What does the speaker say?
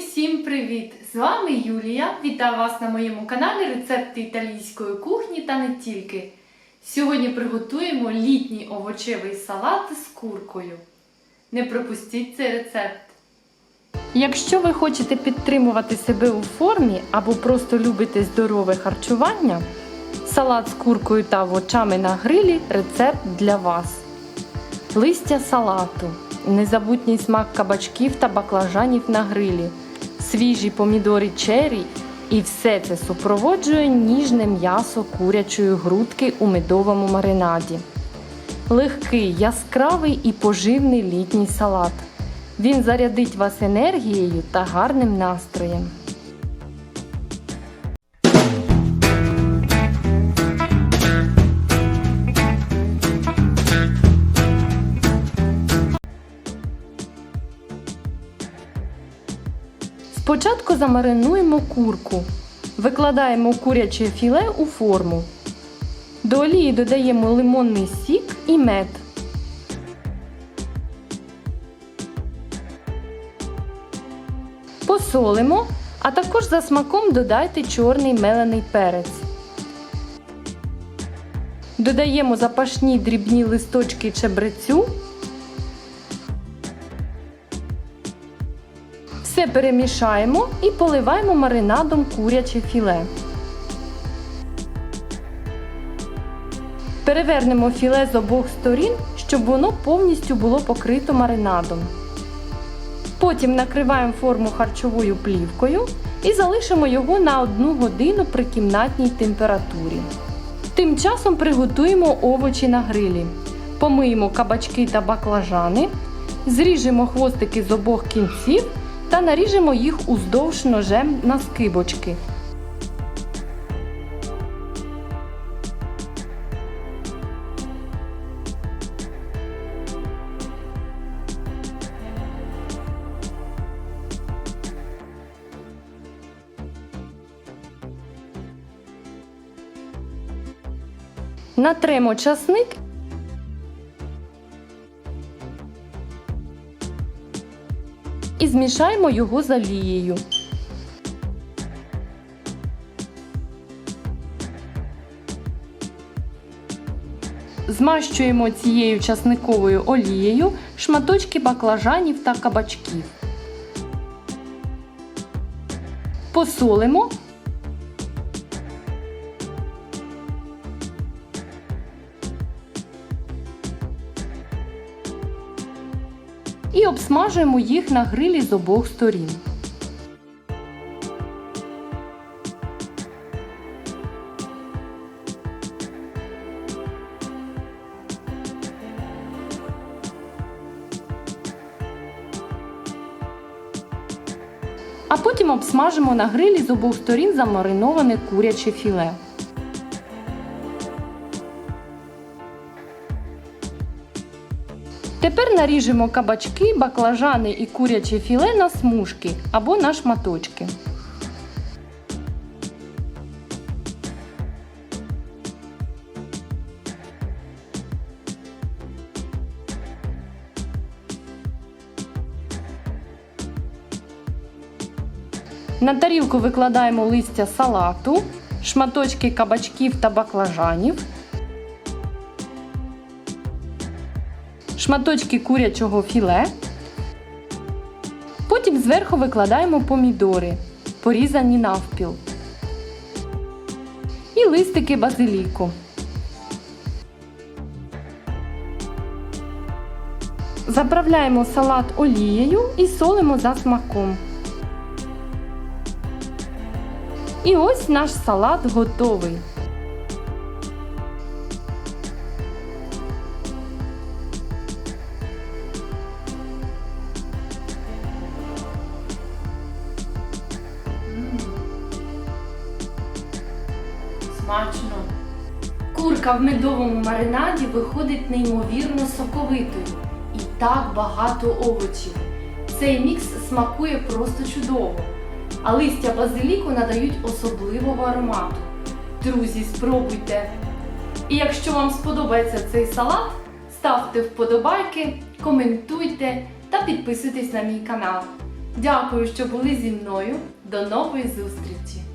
всім привіт! З вами Юлія. Вітаю вас на моєму каналі Рецепти італійської кухні та не тільки. Сьогодні приготуємо літній овочевий салат з куркою. Не пропустіть цей рецепт. Якщо ви хочете підтримувати себе у формі або просто любите здорове харчування, салат з куркою та овочами на грилі рецепт для вас. Листя салату, незабутній смак кабачків та баклажанів на грилі, свіжі помідори черрі і все це супроводжує ніжне м'ясо курячої грудки у медовому маринаді. Легкий, яскравий і поживний літній салат. Він зарядить вас енергією та гарним настроєм. Спочатку замаринуємо курку. Викладаємо куряче філе у форму. До олії додаємо лимонний сік і мед. Посолимо, а також за смаком додайте чорний мелений перець. Додаємо запашні дрібні листочки чебрецю. Все перемішаємо і поливаємо маринадом куряче філе. Перевернемо філе з обох сторін, щоб воно повністю було покрито маринадом. Потім накриваємо форму харчовою плівкою і залишимо його на 1 годину при кімнатній температурі. Тим часом приготуємо овочі на грилі. Помиємо кабачки та баклажани, зріжемо хвостики з обох кінців та наріжемо їх уздовж ножем на скибочки. Натремо часник і змішаємо його з олією. Змащуємо цією часниковою олією шматочки баклажанів та кабачків. Посолимо. І обсмажуємо їх на грилі з обох сторін. А потім обсмажимо на грилі з обох сторін замариноване куряче філе. Тепер наріжемо кабачки, баклажани і куряче філе на смужки або на шматочки. На тарілку викладаємо листя салату, шматочки кабачків та баклажанів, шматочки курячого філе. Потім зверху викладаємо помідори, порізані навпіл. І листики базиліку. Заправляємо салат олією і солимо за смаком. І ось наш салат готовий. Смачно. Курка в медовому маринаді виходить неймовірно соковитою і так багато овочів. Цей мікс смакує просто чудово, а листя базиліку надають особливого аромату. Друзі, спробуйте! І якщо вам сподобається цей салат, ставте вподобайки, коментуйте та підписуйтесь на мій канал. Дякую, що були зі мною. До нової зустрічі!